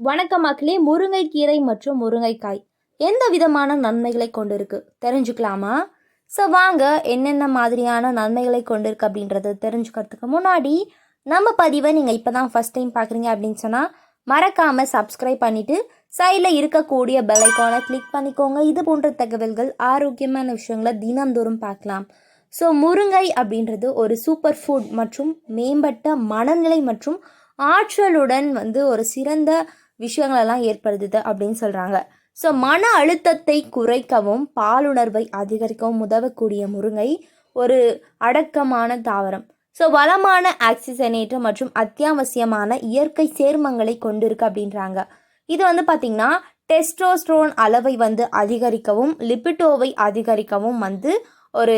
வணக்கம் மக்களே முருங்கைக்கீரை மற்றும் முருங்கைக்காய். எந்த விதமான நன்மைகளை கொண்டிருக்கு? தெரிஞ்சுக்கலாமா? ஸோ வாங்க என்னென்ன மாதிரியான நன்மைகளை கொண்டிருக்கு அப்படின்றத தெரிஞ்சுக்கிறதுக்கு முன்னாடி நம்ம பதிவை நீங்கள் இப்போ தான் ஃபஸ்ட் டைம் பார்க்குறீங்க அப்படின்னு சொன்னால் மறக்காமல் சப்ஸ்கிரைப் பண்ணிவிட்டு சைடில் இருக்கக்கூடிய பெலைக்கானை கிளிக் பண்ணிக்கோங்க. இது போன்ற தகவல்கள் ஆரோக்கியமான விஷயங்களை தினந்தோறும் பார்க்கலாம். ஸோ முருங்கை அப்படின்றது ஒரு சூப்பர் ஃபுட் மற்றும் மேம்பட்ட மனநிலை மற்றும் ஆற்றலுடன் வந்து ஒரு சிறந்த விஷயங்களெல்லாம் ஏற்படுத்துது அப்படின்னு சொல்கிறாங்க ஸோ மன அழுத்தத்தை குறைக்கவும் பாலுணர்வை அதிகரிக்கவும் உதவக்கூடிய முருங்கை ஒரு அடக்கமான தாவரம். ஸோ வளமான ஆக்சிஜனேற்ற மற்றும் அத்தியாவசியமான இயற்கை சேர்மங்களை கொண்டிருக்கு அப்படின்றாங்க. இது வந்து பார்த்திங்கன்னா டெஸ்டோஸ்ட்ரோன் அளவை வந்து அதிகரிக்கவும் லிபிட்டோவை அதிகரிக்கவும் வந்து ஒரு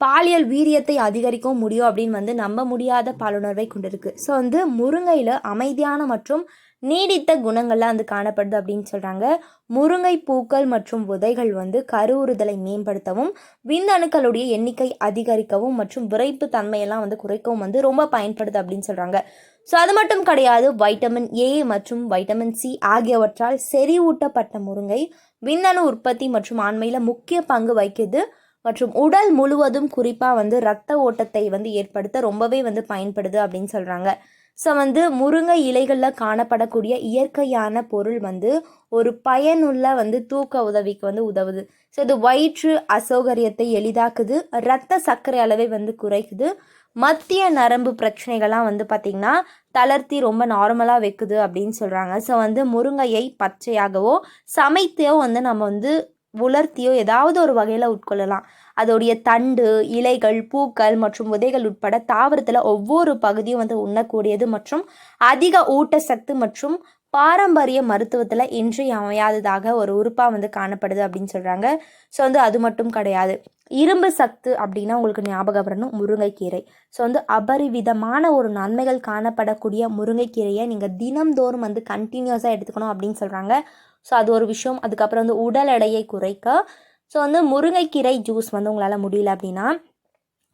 பாலியல் வீரியத்தை அதிகரிக்கவும் முடியும் அப்படின்னு வந்து நம்ப முடியாத பாலுணர்வை கொண்டிருக்கு. ஸோ வந்து முருங்கையில் அமைதியான மற்றும் நீடித்த குணங்கள்லாம் வந்து காணப்படுது அப்படின்னு சொல்கிறாங்க முருங்கை பூக்கள் மற்றும் விதைகள் வந்து கருவுறுதலை மேம்படுத்தவும் விந்தணுக்களுடைய எண்ணிக்கை அதிகரிக்கவும் மற்றும் விரைப்பு தன்மையெல்லாம் வந்து குறைக்கவும் வந்து ரொம்ப பயன்படுது அப்படின்னு சொல்கிறாங்க ஸோ அது மட்டும் கிடையாது வைட்டமின் ஏ மற்றும் வைட்டமின் சி ஆகியவற்றால் செறிவூட்டப்பட்ட முருங்கை விந்தணு உற்பத்தி மற்றும் ஆண்மையில் முக்கிய பங்கு வகிக்குது. மற்றும் உடல் முழுவதும் குறிப்பாக வந்து ரத்த ஓட்டத்தை வந்து ஏற்படுத்த ரொம்பவே வந்து பயன்படுது அப்படின்னு சொல்கிறாங்க ஸோ வந்து முருங்கை இலைகளில் காணப்படக்கூடிய இயற்கையான பொருள் வந்து ஒரு பயனுள்ள வந்து தூக்க உதவிக்கு வந்து உதவுது. ஸோ இது வயிற்று அசௌகரியத்தை எளிதாக்குது இரத்த சர்க்கரை அளவை வந்து குறைக்குது. மத்திய நரம்பு பிரச்சனைகள்லாம் வந்து பார்த்திங்கன்னா தளர்த்தி ரொம்ப நார்மலாக வைக்குது அப்படின்னு சொல்கிறாங்க ஸோ வந்து முருங்கையை பச்சையாகவோ சமைத்தோ வந்து நம்ம வந்து உலர்த்தியோ ஏதாவது ஒரு வகையில் உட்கொள்ளலாம். அதோடைய தண்டு இலைகள் பூக்கள் மற்றும் விதைகள் உட்பட தாவரத்தில் ஒவ்வொரு பகுதியும் வந்து உண்ணக்கூடியது மற்றும் அதிக ஊட்டச்சத்து மற்றும் பாரம்பரிய மருத்துவத்தில் இன்றியமையாததாக ஒரு உறுப்பாக வந்து காணப்படுது அப்படின்னு சொல்கிறாங்க ஸோ வந்து அது மட்டும் கிடையாது. இரும்பு சத்து அப்படின்னா உங்களுக்கு ஞாபகம் வரணும் முருங்கைக்கீரை. ஸோ வந்து அபரிவிதமான ஒரு நன்மைகள் காணப்படக்கூடிய முருங்கைக்கீரையை நீங்கள் தினம்தோறும் வந்து கண்டினியூஸாக எடுத்துக்கணும் அப்படின்னு சொல்கிறாங்க ஸோ அது ஒரு விஷயம். அதுக்கப்புறம் வந்து உடல் எடையை குறைக்க. ஸோ வந்து முருங்கைக்கீரை ஜூஸ் வந்து உங்களால் முடியல அப்படின்னா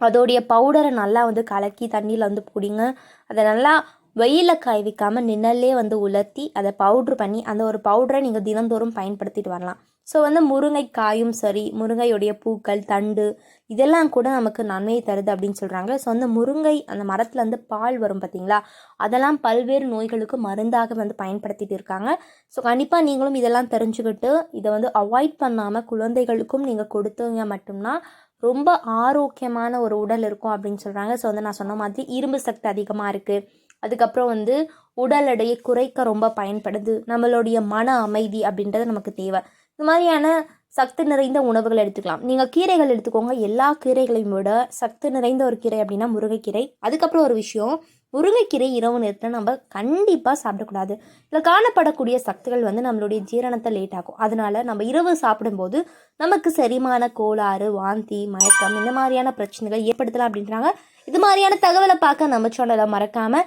அதோடைய பவுடரை நல்லா வந்து கலக்கி தண்ணியில் வந்து பிடிங்க. அதை நல்லா வெயிலில் காய வைக்காமல் நிழல்லே வந்து உலர்த்தி அதை பவுட்ரு பண்ணி அந்த ஒரு பவுடரை நீங்கள் தினந்தோறும் பயன்படுத்திட்டு வரலாம். ஸோ வந்து முருங்கைக்காயும் சரி முருங்கையுடைய பூக்கள் தண்டு இதெல்லாம் கூட நமக்கு நன்மையை தருது அப்படின்னு சொல்கிறாங்க ஸோ வந்து முருங்கை அந்த மரத்தில் வந்து பால் வரும் பார்த்தீங்களா அதெல்லாம் பல்வேறு நோய்களுக்கு மருந்தாக வந்து பயன்படுத்திட்டு இருக்காங்க. ஸோ கண்டிப்பாக நீங்களும் இதெல்லாம் தெரிஞ்சுக்கிட்டு இதை வந்து அவாய்ட் பண்ணாமல் குழந்தைகளுக்கும் நீங்கள் கொடுத்தீங்க மட்டும்தான் ரொம்ப ஆரோக்கியமான ஒரு உடல் இருக்கும் அப்படின்னு சொல்கிறாங்க ஸோ வந்து நான் சொன்ன மாதிரி இரும்பு சக்தி அதிகமாக இருக்குது அதுக்கப்புறம் வந்து உடல் எடையை குறைக்க ரொம்ப பயன்படுது. நம்மளுடைய மன அமைதி அப்படின்றது நமக்கு தேவை. இந்த மாதிரியான சத்து நிறைந்த உணவுகள் எடுத்துக்கலாம். நீங்கள் கீரைகள் எடுத்துக்கோங்க. எல்லா கீரைகளையும் விட சத்து நிறைந்த ஒரு கீரை அப்படின்னா முருங்கைக்கீரை. அதுக்கப்புறம் ஒரு விஷயம் முருங்கைக்கீரை இரவு நேரத்தில் நம்ம கண்டிப்பாக சாப்பிடக்கூடாது. இதில் காணப்படக்கூடிய சத்துகள் வந்து நம்மளுடைய ஜீரணத்தை லேட் ஆகும் அதனால நம்ம இரவு சாப்பிடும்போது நமக்கு செரிமான கோளாறு வாந்தி மயக்கம் இந்த மாதிரியான பிரச்சனைகள் ஏற்படுத்தலாம் அப்படின்றாங்க. இது மாதிரியான தகவலை பார்க்க நம்ம சேனலை மறக்காமல்